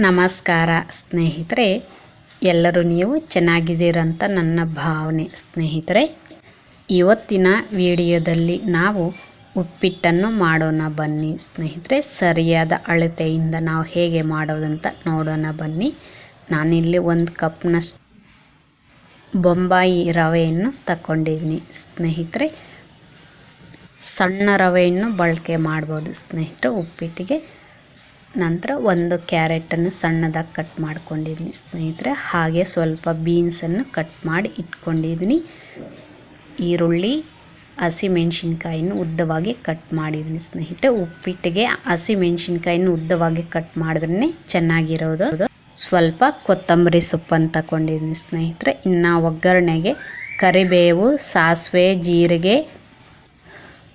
ನಮಸ್ಕಾರ ಸ್ನೇಹಿತರೆ, ಎಲ್ಲರೂ ನೀವು ಚೆನ್ನಾಗಿದ್ದೀರಂತ ನನ್ನ ಭಾವನೆ. ಸ್ನೇಹಿತರೆ, ಇವತ್ತಿನ ವಿಡಿಯೋದಲ್ಲಿ ನಾವು ಉಪ್ಪಿಟ್ಟನ್ನು ಮಾಡೋಣ ಬನ್ನಿ. ಸ್ನೇಹಿತರೆ, ಸರಿಯಾದ ಅಳತೆಯಿಂದ ನಾವು ಹೇಗೆ ಮಾಡೋದಂತ ನೋಡೋಣ ಬನ್ನಿ. ನಾನಿಲ್ಲಿ ಒಂದು ಕಪ್ನಷ್ಟು ಬೊಂಬಾಯಿ ರವೆಯನ್ನು ತಗೊಂಡಿದ್ದೀನಿ ಸ್ನೇಹಿತರೆ, ಸಣ್ಣ ರವೆಯನ್ನು ಬಳಕೆ ಮಾಡ್ಬೋದು. ಸ್ನೇಹಿತರೆ, ಉಪ್ಪಿಟ್ಟಿಗೆ ನಂತರ ಒಂದು ಕ್ಯಾರೆಟನ್ನು ಸಣ್ಣದಾಗಿ ಕಟ್ ಮಾಡ್ಕೊಂಡಿದ್ದೀನಿ. ಸ್ನೇಹಿತರೆ, ಹಾಗೆ ಸ್ವಲ್ಪ ಬೀನ್ಸನ್ನು ಕಟ್ ಮಾಡಿ ಇಟ್ಕೊಂಡಿದ್ದೀನಿ. ಈರುಳ್ಳಿ ಹಸಿಮೆಣ್ಸಿನ್ಕಾಯಿನ ಉದ್ದವಾಗಿ ಕಟ್ ಮಾಡಿದ್ದೀನಿ. ಸ್ನೇಹಿತರೆ, ಉಪ್ಪಿಟ್ಟಿಗೆ ಹಸಿಮೆಣ್ಸಿನ್ಕಾಯಿನ ಉದ್ದವಾಗಿ ಕಟ್ ಮಾಡಿದ್ರೆ ಚೆನ್ನಾಗಿರೋದು. ಸ್ವಲ್ಪ ಕೊತ್ತಂಬರಿ ಸೊಪ್ಪನ್ನು ತಗೊಂಡಿದ್ದೀನಿ. ಸ್ನೇಹಿತರೆ, ಇನ್ನು ಒಗ್ಗರಣೆಗೆ ಕರಿಬೇವು, ಸಾಸಿವೆ, ಜೀರಿಗೆ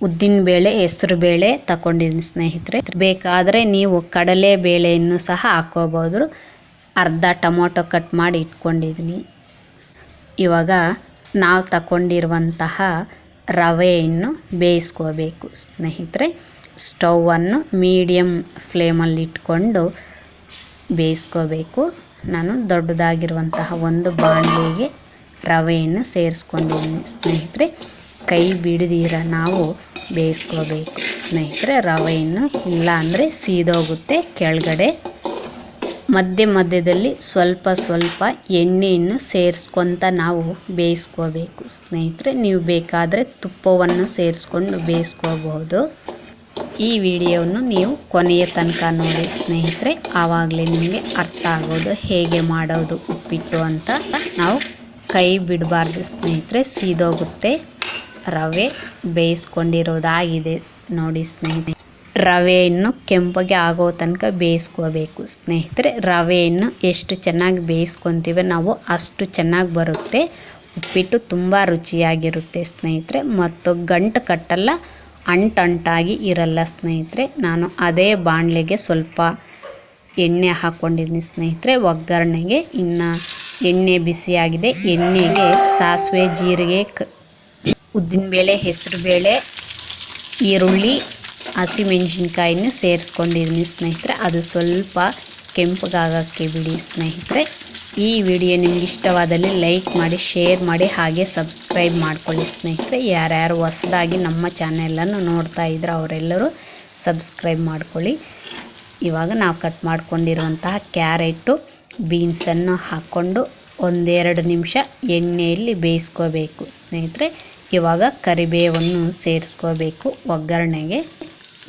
ಉದ್ದಿನಬೇಳೆ ಹೆಸರುಬೇಳೆ ತಗೊಂಡಿದ್ದೀನಿ ಸ್ನೇಹಿತರೆ. ಬೇಕಾದರೆ ನೀವು ಕಡಲೆ ಬೇಳೆಯನ್ನು ಸಹ ಹಾಕೋಬೋದು ಅರ್ಧ ಟೊಮೊಟೊ ಕಟ್ ಮಾಡಿ ಇಟ್ಕೊಂಡಿದ್ದೀನಿ. ಇವಾಗ ನಾವು ತಗೊಂಡಿರುವಂತಹ ರವೆಯನ್ನು ಬೇಯಿಸ್ಕೋಬೇಕು ಸ್ನೇಹಿತರೆ. ಸ್ಟೌವನ್ನು ಮೀಡಿಯಮ್ ಫ್ಲೇಮಲ್ಲಿ ಇಟ್ಕೊಂಡು ಬೇಯಿಸ್ಕೋಬೇಕು. ನಾನು ದೊಡ್ಡದಾಗಿರುವಂತಹ ಒಂದು ಬಾಣಲಿಗೆ ರವೆಯನ್ನು ಸೇರಿಸ್ಕೊಂಡಿದ್ದೀನಿ ಸ್ನೇಹಿತರೆ. ಕೈ ಬಿಡದಿರ ನಾವು ಬೇಯಿಸ್ಕೋಬೇಕು ಸ್ನೇಹಿತರೆ, ರವೆಯನ್ನು ಇಲ್ಲ ಅಂದರೆ ಸೀದೋಗುತ್ತೆ ಕೆಳಗಡೆ. ಮಧ್ಯ ಮಧ್ಯದಲ್ಲಿ ಸ್ವಲ್ಪ ಸ್ವಲ್ಪ ಎಣ್ಣೆಯನ್ನು ಸೇರಿಸ್ಕೊತ ನಾವು ಬೇಯಿಸ್ಕೋಬೇಕು. ಸ್ನೇಹಿತರೆ, ನೀವು ಬೇಕಾದರೆ ತುಪ್ಪವನ್ನು ಸೇರಿಸ್ಕೊಂಡು ಬೇಯಿಸ್ಕೋಬಹುದು. ಈ ವಿಡಿಯೋವನ್ನು ನೀವು ಕೊನೆಯ ತನಕ ನೋಡಿ ಸ್ನೇಹಿತರೆ, ಆವಾಗಲೇ ನಿಮಗೆ ಅರ್ಥ ಆಗೋದು ಹೇಗೆ ಮಾಡೋದು, ಉಪ್ಪಿಟ್ಟು ಅಂತ ನಾವು ಕೈ ಬಿಡಬಾರ್ದು ಸ್ನೇಹಿತರೆ, ಸೀದೋಗುತ್ತೆ. ರವೆ ಬೇಯಿಸ್ಕೊಂಡಿರೋದಾಗಿದೆ. ನೋಡಿ ಸ್ನೇಹಿತರೆ, ರವೆಯನ್ನು ಕೆಂಪಗೆ ಆಗೋ ತನಕ ಬೇಯಿಸ್ಕೋಬೇಕು. ಸ್ನೇಹಿತರೆ, ರವೆಯನ್ನು ಎಷ್ಟು ಚೆನ್ನಾಗಿ ಬೇಯಿಸ್ಕೊತೀವಿ ನಾವು ಅಷ್ಟು ಚೆನ್ನಾಗಿ ಬರುತ್ತೆ. ಉಪ್ಪಿಟ್ಟು ತುಂಬ ರುಚಿಯಾಗಿರುತ್ತೆ ಸ್ನೇಹಿತರೆ. ಮತ್ತು ಗಂಟು ಕಟ್ಟಲ್ಲ, ಅಂಟಂಟಾಗಿ ಇರಲ್ಲ ಸ್ನೇಹಿತರೆ. ನಾನು ಅದೇ ಬಾಣಲೆಗೆ ಸ್ವಲ್ಪ ಎಣ್ಣೆ ಹಾಕ್ಕೊಂಡಿದ್ದೀನಿ ಸ್ನೇಹಿತರೆ. ಒಗ್ಗರಣೆಗೆ ಇನ್ನು ಎಣ್ಣೆ ಬಿಸಿಯಾಗಿದೆ. ಎಣ್ಣೆಗೆ ಸಾಸಿವೆ, ಜೀರಿಗೆ ಉದ್ದಿನಬೇಳೆ ಹೆಸರುಬೇಳೆ ಈರುಳ್ಳಿ, ಹಸಿಮೆಣ್ಸಿನ್ಕಾಯಿನೂ ಸೇರಿಸ್ಕೊಂಡಿದ್ದೀನಿ ಸ್ನೇಹಿತರೆ. ಅದು ಸ್ವಲ್ಪ ಕೆಂಪಗಾಗೋಕ್ಕೆ ಬಿಡಿ ಸ್ನೇಹಿತರೆ. ಈ ವಿಡಿಯೋ ನಿಮ್ಗೆ ಇಷ್ಟವಾದಲ್ಲಿ ಲೈಕ್ ಮಾಡಿ, ಶೇರ್ ಮಾಡಿ, ಹಾಗೆ ಸಬ್ಸ್ಕ್ರೈಬ್ ಮಾಡ್ಕೊಳ್ಳಿ ಸ್ನೇಹಿತರೆ. ಯಾರ್ಯಾರು ಹೊಸದಾಗಿ ನಮ್ಮ ಚಾನೆಲನ್ನು ನೋಡ್ತಾ ಇದ್ರೆ ಅವರೆಲ್ಲರೂ ಸಬ್ಸ್ಕ್ರೈಬ್ ಮಾಡ್ಕೊಳ್ಳಿ. ಇವಾಗ ನಾವು ಕಟ್ ಮಾಡ್ಕೊಂಡಿರುವಂತಹ ಕ್ಯಾರೆಟು, ಬೀನ್ಸನ್ನು ಹಾಕ್ಕೊಂಡು ಒಂದೆರಡು ನಿಮಿಷ ಎಣ್ಣೆಯಲ್ಲಿ ಬೇಯಿಸ್ಕೋಬೇಕು ಸ್ನೇಹಿತರೆ. ಇವಾಗ ಕರಿಬೇವನ್ನು ಸೇರಿಸ್ಕೋಬೇಕು. ಒಗ್ಗರಣೆಗೆ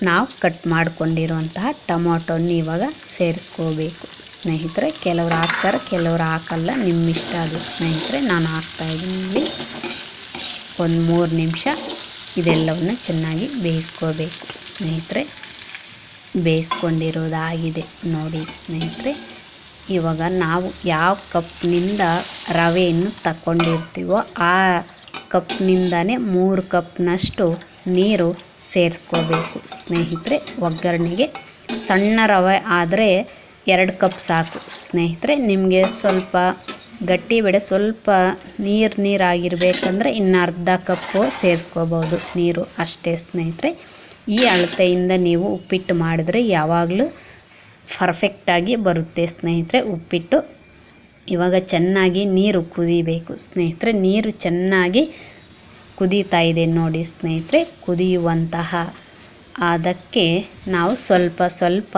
ನಾವು ಕಟ್ ಮಾಡಿಕೊಂಡಿರುವಂತಹ ಟೊಮೊಟೊನ ಇವಾಗ ಸೇರಿಸ್ಕೋಬೇಕು. ಸ್ನೇಹಿತರೆ, ಕೆಲವ್ರು ಹಾಕ್ತಾರೆ, ಕೆಲವ್ರು ಹಾಕಲ್ಲ. ನಿಮ್ಮ ಇಷ್ಟ ಅದು. ಸ್ನೇಹಿತರೆ, ನಾನು ಹಾಕ್ತಾಯಿದ್ದೀನಿ ಒಂದು ಮೂರು ನಿಮಿಷ ಇದೆಲ್ಲವನ್ನು ಚೆನ್ನಾಗಿ ಬೇಯಿಸ್ಕೋಬೇಕು. ಸ್ನೇಹಿತರೆ, ಬೇಯಿಸ್ಕೊಂಡಿರೋದಾಗಿದೆ. ನೋಡಿ ಸ್ನೇಹಿತರೆ, ಇವಾಗ ನಾವು ಯಾವ ಕಪ್ನಿಂದ ರವೆಯನ್ನು ತಗೊಂಡಿರ್ತೀವೋ ಆ ಕಪ್ನಿಂದನೇ ಮೂರು ಕಪ್ನಷ್ಟು ನೀರು ಸೇರಿಸ್ಕೋಬೇಕು. ಸ್ನೇಹಿತರೆ, ಒಗ್ಗರಣೆಗೆ ಸಣ್ಣ ರವೆ ಆದರೆ ಎರಡು ಕಪ್ ಸಾಕು. ಸ್ನೇಹಿತರೆ, ನಿಮಗೆ ಸ್ವಲ್ಪ ಗಟ್ಟಿ ಬೇಡ ಸ್ವಲ್ಪ ನೀರು ನೀರಾಗಿರ್ಬೇಕಂದ್ರೆ ಇನ್ನು ಅರ್ಧ ಕಪ್ಪು ಸೇರಿಸ್ಕೋಬೋದು ನೀರು ಅಷ್ಟೇ ಸ್ನೇಹಿತರೆ. ಈ ಅಳತೆಯಿಂದ ನೀವು ಉಪ್ಪಿಟ್ಟು ಮಾಡಿದರೆ ಯಾವಾಗಲೂ ಪರ್ಫೆಕ್ಟಾಗಿ ಬರುತ್ತೆ ಸ್ನೇಹಿತರೆ ಉಪ್ಪಿಟ್ಟು. ಇವಾಗ ಚೆನ್ನಾಗಿ ನೀರು ಕುದಿಬೇಕು. ಸ್ನೇಹಿತರೆ, ನೀರು ಚೆನ್ನಾಗಿ ಕುದೀತಾ ಇದೆ ನೋಡಿ ಸ್ನೇಹಿತರೆ, ಕುದಿಯುವಂತಹ. ಅದಕ್ಕೆ ನಾವು ಸ್ವಲ್ಪ ಸ್ವಲ್ಪ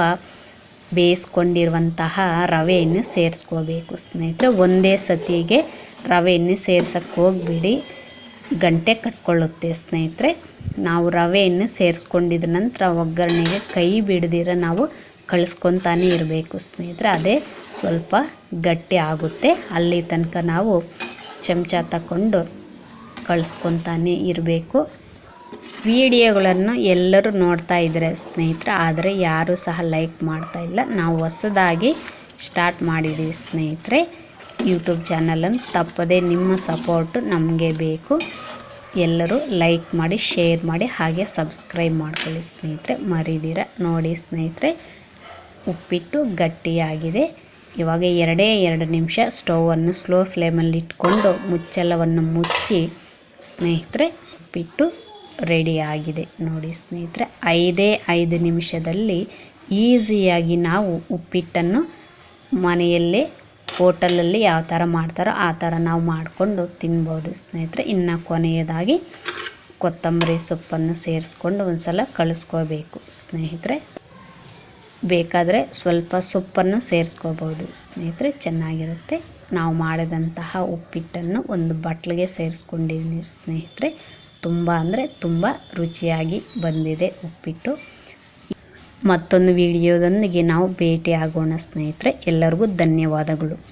ಬೇಯಿಸ್ಕೊಂಡಿರುವಂತಹ ರವೆಯನ್ನು ಸೇರಿಸ್ಕೋಬೇಕು. ಸ್ನೇಹಿತರೆ, ಒಂದೇ ಸತಿಗೆ ರವೆಯನ್ನು ಸೇರ್ಸೋಕ್ಕೆ ಹೋಗ್ಬಿಡಿ. ಗಂಟೆ ಕಟ್ಕೊಳ್ಳುತ್ತೆ ಸ್ನೇಹಿತರೆ. ನಾವು ರವೆಯನ್ನು ಸೇರಿಸ್ಕೊಂಡಿದ ನಂತರ ಒಗ್ಗರಣೆಗೆ ಕೈ ಬಿಡದಿರ ನಾವು ಕಳಿಸ್ಕೊತಾನೆ ಇರಬೇಕು ಸ್ನೇಹಿತರೆ. ಅದೇ ಸ್ವಲ್ಪ ಗಟ್ಟಿ ಆಗುತ್ತೆ. ಅಲ್ಲಿ ತನಕ ನಾವು ಚಮಚ ತಗೊಂಡು ಕಳಿಸ್ಕೊತಾನೆ ಇರಬೇಕು. ವಿಡಿಯೋಗಳನ್ನು ಎಲ್ಲರೂ ನೋಡ್ತಾ ಇದ್ದಾರೆ ಸ್ನೇಹಿತರೆ. ಆದರೆ ಯಾರೂ ಸಹ ಲೈಕ್ ಮಾಡ್ತಾ ಇಲ್ಲ. ನಾವು ಹೊಸದಾಗಿ ಸ್ಟಾರ್ಟ್ ಮಾಡಿದ್ದೀವಿ ಸ್ನೇಹಿತರೆ. ಯೂಟ್ಯೂಬ್ ಚಾನಲನ್ನು ತಪ್ಪದೇ ನಿಮ್ಮ ಸಪೋರ್ಟು ನಮಗೆ ಬೇಕು. ಎಲ್ಲರೂ ಲೈಕ್ ಮಾಡಿ, ಶೇರ್ ಮಾಡಿ, ಹಾಗೆ ಸಬ್ಸ್ಕ್ರೈಬ್ ಮಾಡ್ಕೊಳ್ಳಿ ಸ್ನೇಹಿತರೆ. ಮರಿದಿರ ನೋಡಿ ಸ್ನೇಹಿತರೆ. ಉಪ್ಪಿಟ್ಟು ಗಟ್ಟಿಯಾಗಿದೆ. ಇವಾಗ ಎರಡೇ ಎರಡು ನಿಮಿಷ ಸ್ಟೌವನ್ನು ಸ್ಲೋ ಫ್ಲೇಮಲ್ಲಿ ಇಟ್ಕೊಂಡು ಮುಚ್ಚಳವನ್ನು ಮುಚ್ಚಿ ಸ್ನೇಹಿತರೆ, ಉಪ್ಪಿಟ್ಟು ರೆಡಿಯಾಗಿದೆ ನೋಡಿ ಸ್ನೇಹಿತರೆ, ಐದೇ ಐದು ನಿಮಿಷದಲ್ಲಿ ಈಸಿಯಾಗಿ ನಾವು ಉಪ್ಪಿಟ್ಟನ್ನು ಮನೆಯಲ್ಲೇ, ಹೋಟಲಲ್ಲಿ ಯಾವ ಥರ ಮಾಡ್ತಾರೋ ಆ ಥರ ನಾವು ಮಾಡಿಕೊಂಡು ತಿನ್ಬೋದು ಸ್ನೇಹಿತರೆ. ಇನ್ನು ಕೊನೆಯದಾಗಿ ಕೊತ್ತಂಬರಿ ಸೊಪ್ಪನ್ನು ಸೇರಿಸ್ಕೊಂಡು ಒಂದು ಸಲ ಕಳಿಸ್ಕೋಬೇಕು ಸ್ನೇಹಿತರೆ. ಬೇಕಾದರೆ ಸ್ವಲ್ಪ ಸೊಪ್ಪನ್ನು ಸೇರಿಸ್ಕೋಬೋದು. ಸ್ನೇಹಿತರೆ, ಚೆನ್ನಾಗಿರುತ್ತೆ. ನಾವು ಮಾಡಿದಂತಹ ಉಪ್ಪಿಟ್ಟನ್ನು ಒಂದು ಬಟ್ಲಿಗೆ ಸೇರಿಸ್ಕೊಂಡಿದ್ದೀನಿ ಸ್ನೇಹಿತರೆ. ತುಂಬ ಅಂದರೆ ತುಂಬ ರುಚಿಯಾಗಿ ಬಂದಿದೆ ಉಪ್ಪಿಟ್ಟು. ಮತ್ತೊಂದು ವಿಡಿಯೋದೊಂದಿಗೆ ನಾವು ಭೇಟಿ ಆಗೋಣ ಸ್ನೇಹಿತರೆ. ಎಲ್ಲರಿಗೂ ಧನ್ಯವಾದಗಳು.